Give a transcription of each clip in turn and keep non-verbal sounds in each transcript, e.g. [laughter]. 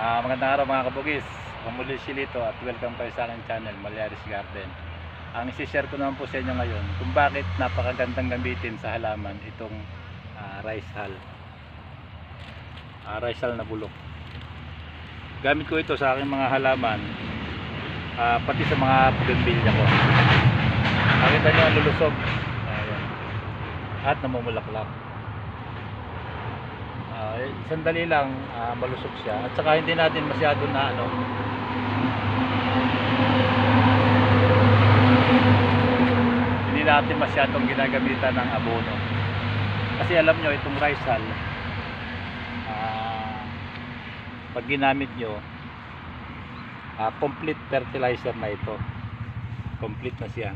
Magandang araw mga kabugis. Ako muli si Lito at welcome kayo sa aking channel, Malyaris Garden. Ang isi-share ko naman po sa inyo ngayon kung bakit napakagandang gamitin sa halaman itong ah, rice hull. Ah, rice hull na bulok. Gamit ko ito sa aking mga halaman ah, pati sa mga bougainvillea ko. Nakita nyo ang lulusog. Ayan. At namumulaklak. Eh, sandali lang ah, malusog siya. At saka hindi natin masyado na ano. Hindi natin masyadong ginagamitan ng abono. Kasi alam nyo itong rice hull ah, pag ginamit nyo ah, complete fertilizer na ito. Complete na siya.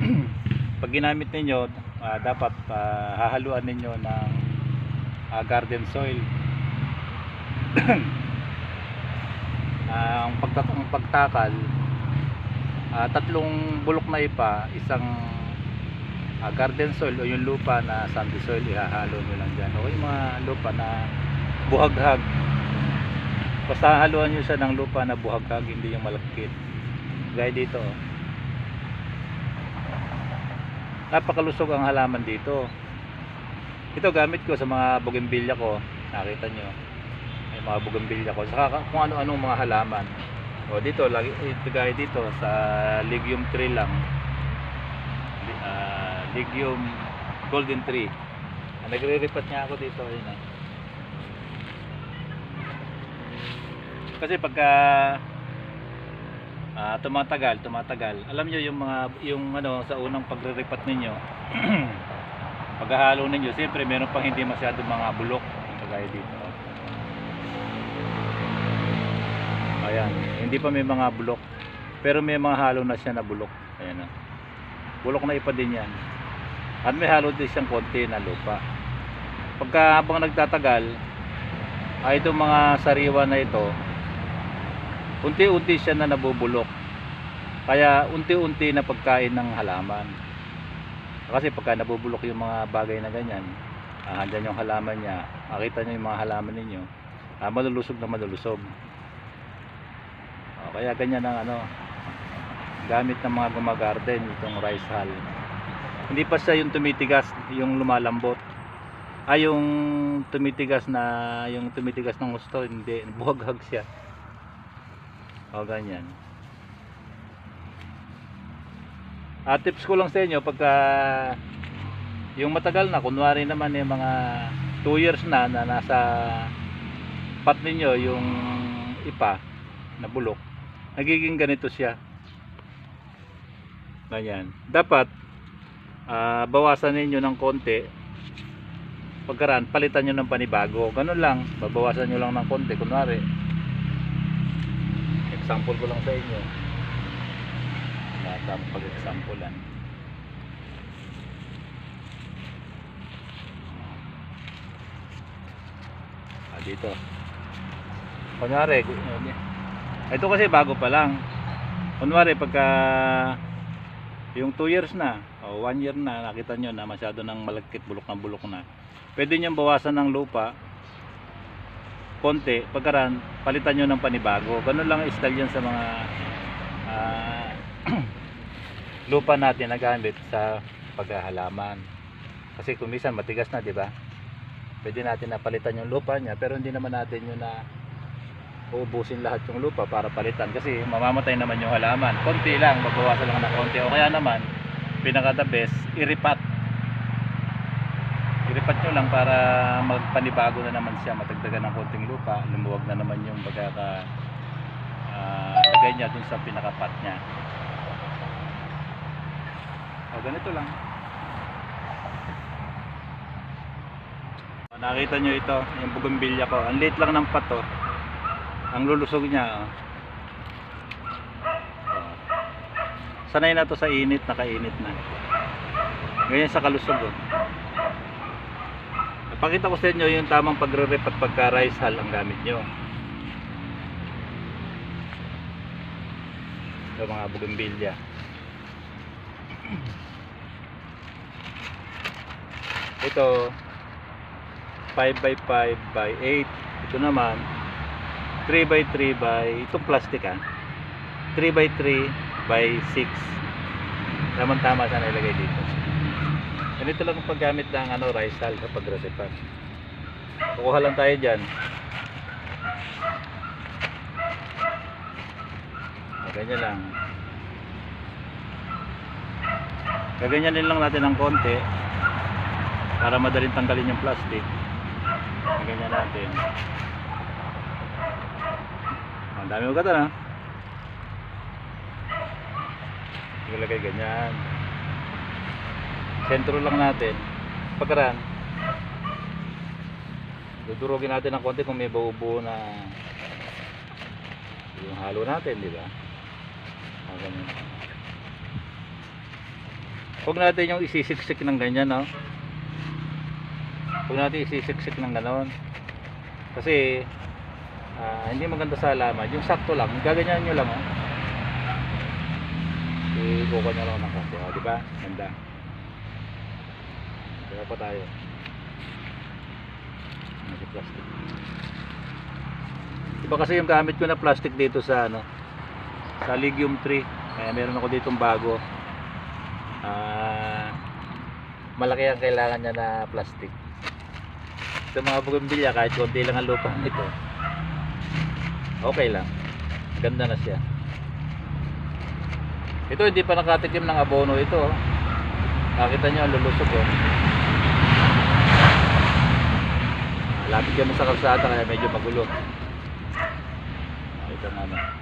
[clears throat] Pag ginamit ninyo ah, dapat ah, hahaluan ninyo ng ah, garden soil. [clears throat] Ah, ang pagtat ang pagtakal ah, tatlong bulok na ipa, isang ah, garden soil o yung lupa na sandy soil ihahalo nyo lang dyan. O yung mga lupa na buhaghag. Basta haluan nyo siya ng lupa na buhaghag, hindi yung malakit. Gaya dito. Oh. Napakalusog ang halaman dito ito gamit ko sa mga bougainvillea ko. Nakita nyo. May mga bougainvillea ko. Saka kung ano-anong mga halaman. O dito lagi ito gaya dito sa legume tree lang. Li- ah, legume golden tree. Ah, nagre-repat niya ako dito ayun ah. kasi pagka ah, tumatagal tumatagal. Alam nyo yung mga yung ano sa unang pagre-repat ninyo [clears throat] paghahalo ninyo, siyempre meron pang hindi masyado mga bulok kagaya dito. Ayan, hindi pa may mga bulok. Pero may mga halo na siya na bulok. Ayan na. Bulok na ipa din yan. At may halo din siyang konti na lupa. Pagka habang nagtatagal, ay itong mga sariwa na ito, unti-unti siya na nabubulok. Kaya unti-unti na pagkain ng halaman kasi pagka nabubulok yung mga bagay na ganyan ah, andyan yung halaman niya makita nyo yung mga halaman ninyo ah, malulusog na malulusog. Oh, kaya ganyan ang ano gamit ng mga gumagarden itong rice hull. Hindi pa siya yung tumitigas yung lumalambot. Ay yung tumitigas na yung tumitigas ng gusto hindi [laughs] buhaghag siya. O ganyan Ah, tips ko lang sa inyo pagka yung matagal na kunwari naman yung mga 2 years na na nasa pot ninyo yung ipa na bulok nagiging ganito siya. Ganyan. Dapat ah, bawasan ninyo ng konti. Pagkaraan palitan nyo ng panibago. Ganun lang babawasan nyo lang ng konti. Kunwari example ko lang sa inyo bata pag-examplean ah, dito. Kunwari ito kasi bago pa lang. Kunwari pagka yung 2 years na o 1 year na nakita nyo na masyado ng malagkit bulok na bulok na pwede nyo bawasan ng lupa konti pagkaran palitan nyo ng panibago. Ganun lang ang style yan sa mga ah, lupa natin na gamit sa paghahalaman. Kasi kung matigas na, di ba? Pwede natin napalitan yung lupa niya, pero hindi naman natin yun na uubusin lahat yung lupa para palitan kasi mamamatay naman yung halaman. Konti lang, magbawasan lang ng konti. O kaya naman, pinaka the best, iripat. Iripat nyo lang para magpanibago na naman siya, matagdagan ng konting lupa, lumuwag na naman yung pagkaka ah, lagay niya dun sa pinakapat niya. O, ganito lang. O, nakita nyo ito, yung bougainvillea ko. Ang liit lang ng pato. Ang lulusog niya. Oh. Sanay na to sa init, nakainit na. Ganyan sa kalusog. Oh. Napakita ko sa inyo yung tamang pagre-rep at pagka-rice hull ang gamit nyo. Ito mga bougainvillea. Ito 5 by 5 by 8. Ito naman 3 by 3 by itong plastic ah. 3 by 3 by 6 tamang tama sana ilagay dito. Ganito lang ang paggamit ng ano hull kapag resipan kukuha lang tayo dyan. Ganyan lang gaganyanin lang natin ng konti para madaling tanggalin yung plastic. Ganyan natin. Ang dami mo gata na ilagay ganyan. Sentro lang natin. Pagkaran. Dudurugin natin ng konti kung may buo-buo na yung halo natin di ba? Ah, ganyan. Huwag natin yung isisiksik ng ganyan no? Huwag natin isisiksik ng ganon. Kasi ah, hindi maganda sa halaman. Yung sakto lang gaganyan nyo lang oh. ikukuha nyo lang ng konti oh, di ba? Ganda. Kaya pa tayo. Medyo plastic? Iba kasi yung gamit ko na plastic dito sa ano sa legume tree. Kaya meron ako ditong bago ah malaki ang kailangan niya na plastic. Sa mga bugimbilya kahit konti lang ang lupa nito okay lang. Ganda na siya. Ito hindi pa nakatikim ng abono ito oh. nakita nyo ang lulusog oh. lapit kami sa kalsada kaya medyo magulo. Ito naman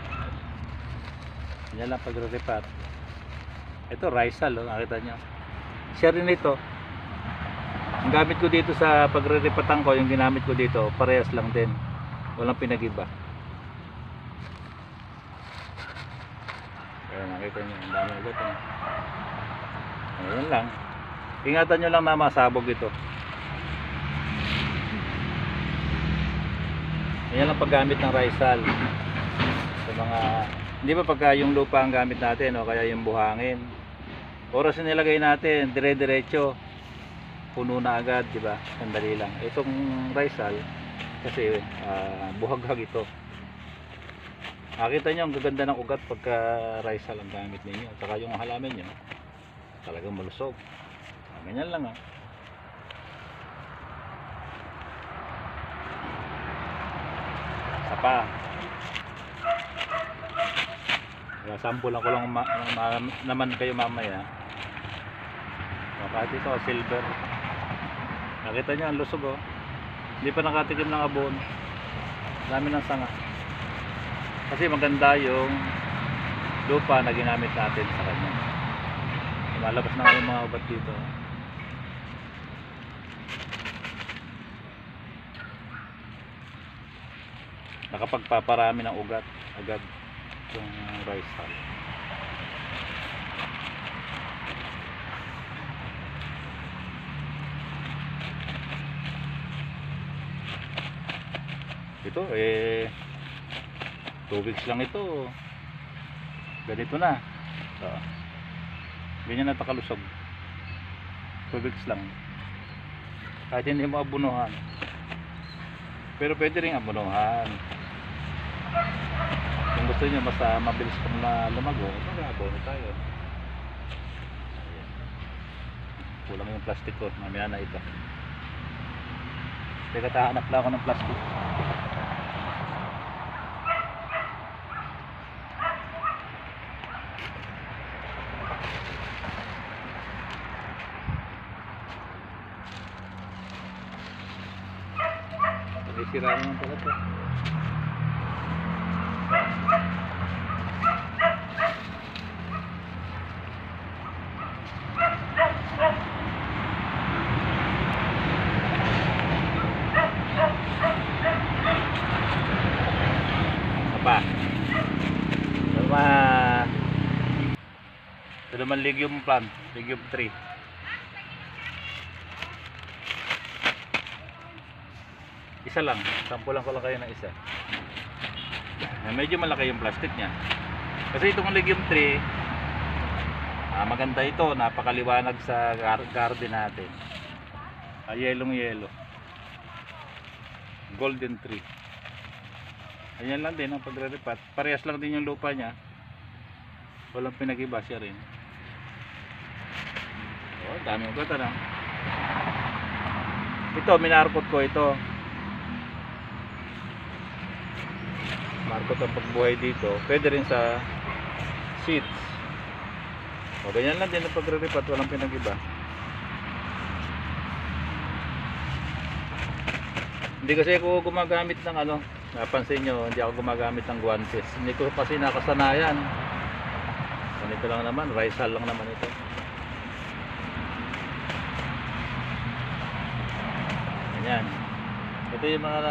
yan lang pagre-repat ito hull oh, nakita nyo share rin ito ang gamit ko dito sa pagre-repatan ko yung ginamit ko dito parehas lang din walang pinag-iba Ayan, nakita nyo, ang dami ulit. Ano. Ayan lang. Ingatan nyo lang na masabog ito. Ayan lang paggamit ng hull. Sa mga, hindi ba pagka yung lupa ang gamit natin, o kaya yung buhangin. Oras na nilagay natin, dire-diretso. Puno na agad, di ba? Sandali lang. Itong hull, kasi ah, buhaghag ito. Nakita nyo ang gaganda ng ugat pagka hull ang gamit ninyo. At saka yung halaman nyo, talagang malusog. Ah, Ganyan lang ah. Isa pa. Kaya sampulan ko lang ma- ma- naman kayo mamaya. O, kahit ito, silver. Nakita nyo ang lusog oh. Hindi pa nakatikim ng abon. Dami ng sanga. Kasi maganda yung lupa na ginamit natin sa kanya. Lumalabas na yung mga ubat dito. Nakapagpaparami ng ugat agad yung rice hull. Ito eh 2 weeks lang ito. Ganito na. So, ganyan na takalusog. 2 weeks lang. Kahit hindi mo abunuhan. Pero pwede rin abunuhan. Kung gusto nyo ah, mabilis pang na lumago mag-abono tayo. Kulang yung plastic ko. Mamaya na ito. Teka tahanap lang ako ng plastic May sira naman pala ito. Naman Ito naman legume plant. Legume tree Isa lang, sampulan ko lang kayo ng isa. Eh, medyo malaki yung plastic niya. Kasi itong legume tree, ah, maganda ito, napakaliwanag sa gar- garden natin. Ah, yellow yellow. Golden tree. Ayan lang din ang pagre-repat. Parehas lang din yung lupa niya. Walang pinag-iba siya rin. Oh, dami ko na. Ito, minarkot ko ito. Markot ang pagbuhay dito. Pwede rin sa seats. O, ganyan lang din ang pagre-repat. Walang pinag-iba. Hindi kasi ako gumagamit ng ano, napansin nyo, hindi ako gumagamit ng guantes. Hindi ko kasi nakasanayan. Ganito lang naman, hull lang naman ito. Ganyan. Ito yung mga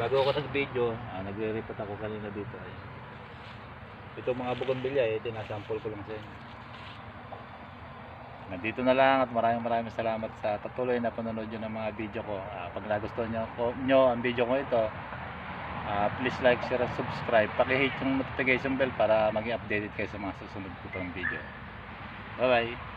bago ako nag-video, ah, nagre-report ako kanina dito. Ayan. Ito mga bougainvillea, eh, tinasample ko lang sa inyo. Nandito na lang at maraming maraming salamat sa patuloy na panonood nyo ng mga video ko. Ah, pag nagustuhan nyo, ko, nyo ang video ko ito, ah, please like, share, at subscribe. Pakihit yung notification bell para maging updated kayo sa mga susunod ko pang video. Bye bye!